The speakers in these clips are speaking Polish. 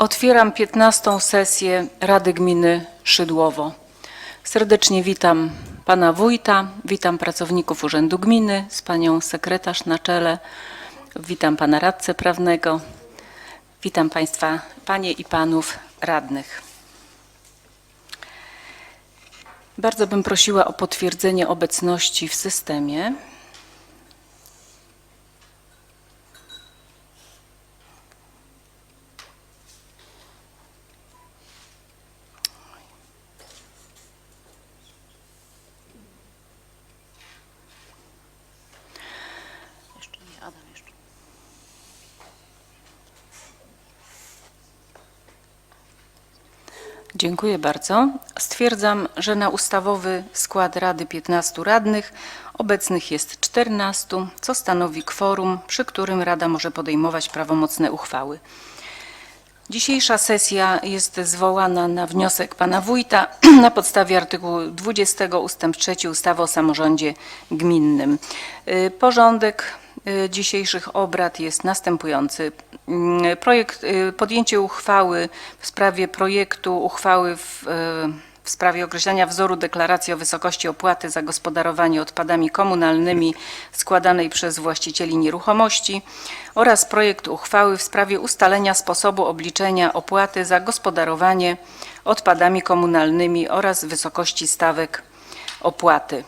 Otwieram 15. sesję Rady Gminy Szydłowo. Serdecznie witam pana wójta, witam pracowników Urzędu Gminy z panią sekretarz na czele, witam pana radcę prawnego, witam państwa, panie i panów radnych. Bardzo bym prosiła o potwierdzenie obecności w systemie. Dziękuję bardzo. Stwierdzam, że na ustawowy skład Rady 15 radnych obecnych jest 14, co stanowi kworum, przy którym Rada może podejmować prawomocne uchwały. Dzisiejsza sesja jest zwołana na wniosek pana wójta na podstawie artykułu 20 ust. 3 ustawy o samorządzie gminnym. Y, Porządek dzisiejszych obrad jest następujący. Mm, Projekt, y, podjęcie uchwały w sprawie projektu uchwały w, y, w sprawie określenia wzoru deklaracji o wysokości opłaty za gospodarowanie odpadami komunalnymi składanej przez właścicieli nieruchomości oraz projekt uchwały w sprawie ustalenia sposobu obliczenia opłaty za gospodarowanie odpadami komunalnymi oraz wysokości stawek opłaty.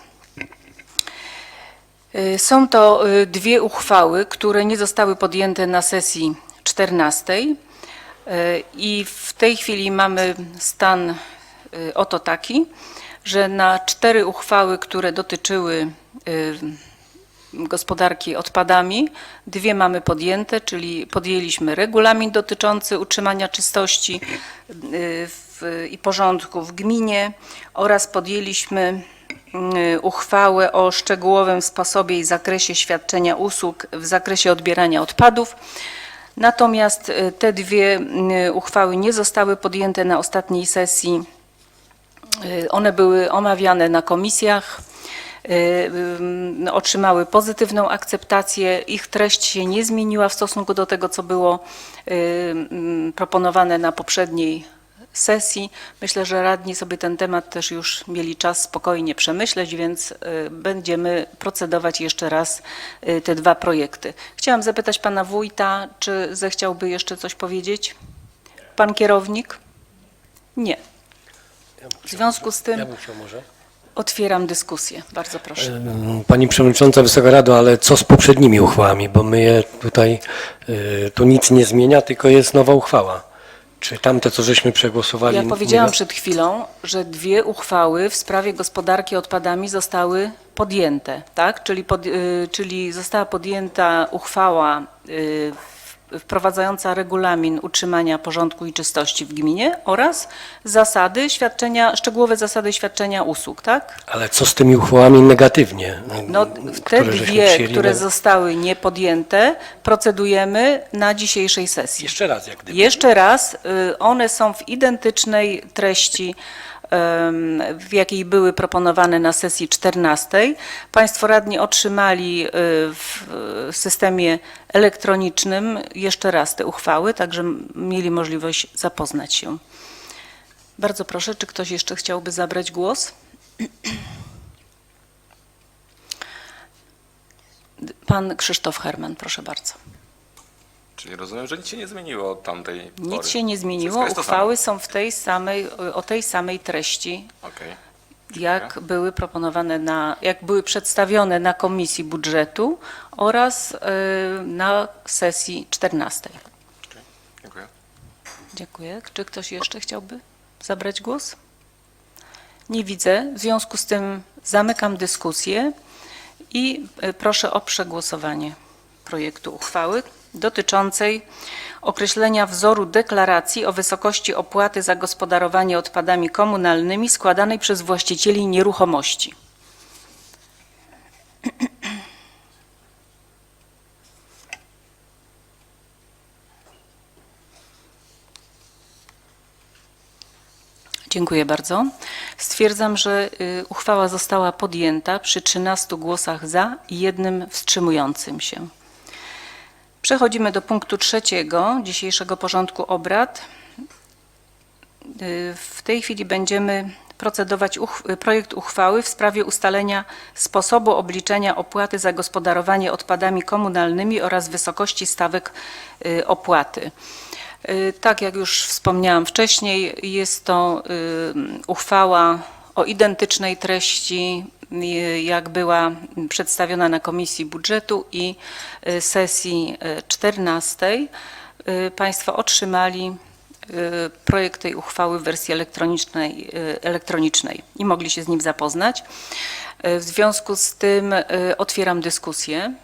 Y, Są to y, dwie uchwały, które nie zostały podjęte na sesji 14 y, i w tej chwili mamy stan oto taki, że na cztery uchwały, które dotyczyły gospodarki odpadami, dwie mamy podjęte, czyli podjęliśmy regulamin dotyczący utrzymania czystości w, i porządku w gminie oraz podjęliśmy y, uchwałę o szczegółowym sposobie i zakresie świadczenia usług w zakresie odbierania odpadów. Natomiast y, te dwie y, uchwały nie zostały podjęte na ostatniej sesji. Y, One były omawiane na komisjach, ym, otrzymały pozytywną akceptację. Ich treść się nie zmieniła w stosunku do tego, co było proponowane na poprzedniej sesji. Myślę, że radni sobie ten temat też już mieli czas spokojnie przemyśleć, więc y, będziemy procedować jeszcze raz y, te dwa projekty. Chciałam zapytać pana wójta, czy zechciałby jeszcze coś powiedzieć? Pan kierownik? Nie. W związku z tym Ja bym chciał może. otwieram dyskusję. Bardzo proszę. Ym, Pani Przewodnicząca Wysoka Rado, ale co z poprzednimi uchwałami? Bo my je tutaj, y, tu nic nie zmienia, tylko jest nowa uchwała. Czy tamte, co żeśmy przegłosowali? Ja nie powiedziałam da- przed chwilą, że dwie uchwały w sprawie gospodarki odpadami zostały podjęte, tak? Czyli, pod, y, czyli została podjęta uchwała y, wprowadzająca regulamin utrzymania porządku i czystości w gminie oraz zasady świadczenia, szczegółowe zasady świadczenia usług, tak? Ale co z tymi uchwałami negatywnie? No, które te dwie, które zostały niepodjęte, procedujemy na dzisiejszej sesji. Jeszcze raz, jak gdyby. Jeszcze raz, y, one są w identycznej treści, w jakiej były proponowane na sesji 14. Państwo radni otrzymali y, w w systemie elektronicznym jeszcze raz te uchwały, także mieli możliwość zapoznać się. Bardzo proszę, czy ktoś jeszcze chciałby zabrać głos? Pan Krzysztof Herman, proszę bardzo. Czyli rozumiem, że nic się nie zmieniło od tamtej pory. Nic się nie zmieniło. Wszystko jest to Uchwały są w tej samej, o tej samej treści, samo. Okej. jak były proponowane na, jak były przedstawione na Komisji Budżetu oraz y, na sesji 14. Dziękuję. Dziękuję. Czy ktoś jeszcze chciałby zabrać głos? Nie widzę. W związku z tym zamykam dyskusję i y, proszę o przegłosowanie projektu uchwały dotyczącej określenia wzoru deklaracji o wysokości opłaty za gospodarowanie odpadami komunalnymi składanej przez właścicieli nieruchomości. Dziękuję bardzo. Stwierdzam, że y, uchwała została podjęta przy 13 głosach za i jednym wstrzymującym się. Przechodzimy do punktu trzeciego dzisiejszego porządku obrad. w tej chwili będziemy procedować uch projekt uchwały w sprawie ustalenia sposobu obliczenia opłaty za gospodarowanie odpadami komunalnymi oraz wysokości stawek y, opłaty. Y, Tak jak już wspomniałam wcześniej, jest to y, uchwała o identycznej treści, jak była przedstawiona na Komisji Budżetu i y, sesji y, 14. Y, Państwo otrzymali y, projekt tej uchwały w wersji elektronicznej, y, elektronicznej i mogli się z nim zapoznać. Y, W związku z tym y, otwieram dyskusję.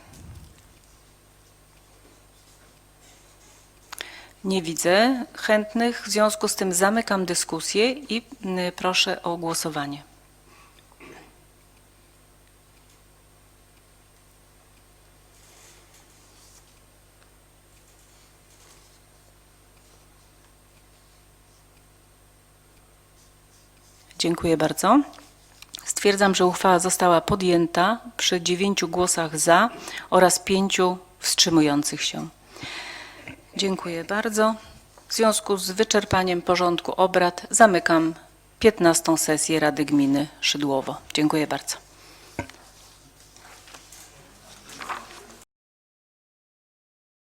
Nie widzę chętnych, w związku z tym zamykam dyskusję i y, proszę o głosowanie. Dziękuję bardzo. Stwierdzam, że uchwała została podjęta przy dziewięciu głosach za oraz pięciu wstrzymujących się. Dziękuję bardzo. W związku z wyczerpaniem porządku obrad zamykam 15. sesję Rady Gminy Szydłowo. Dziękuję bardzo.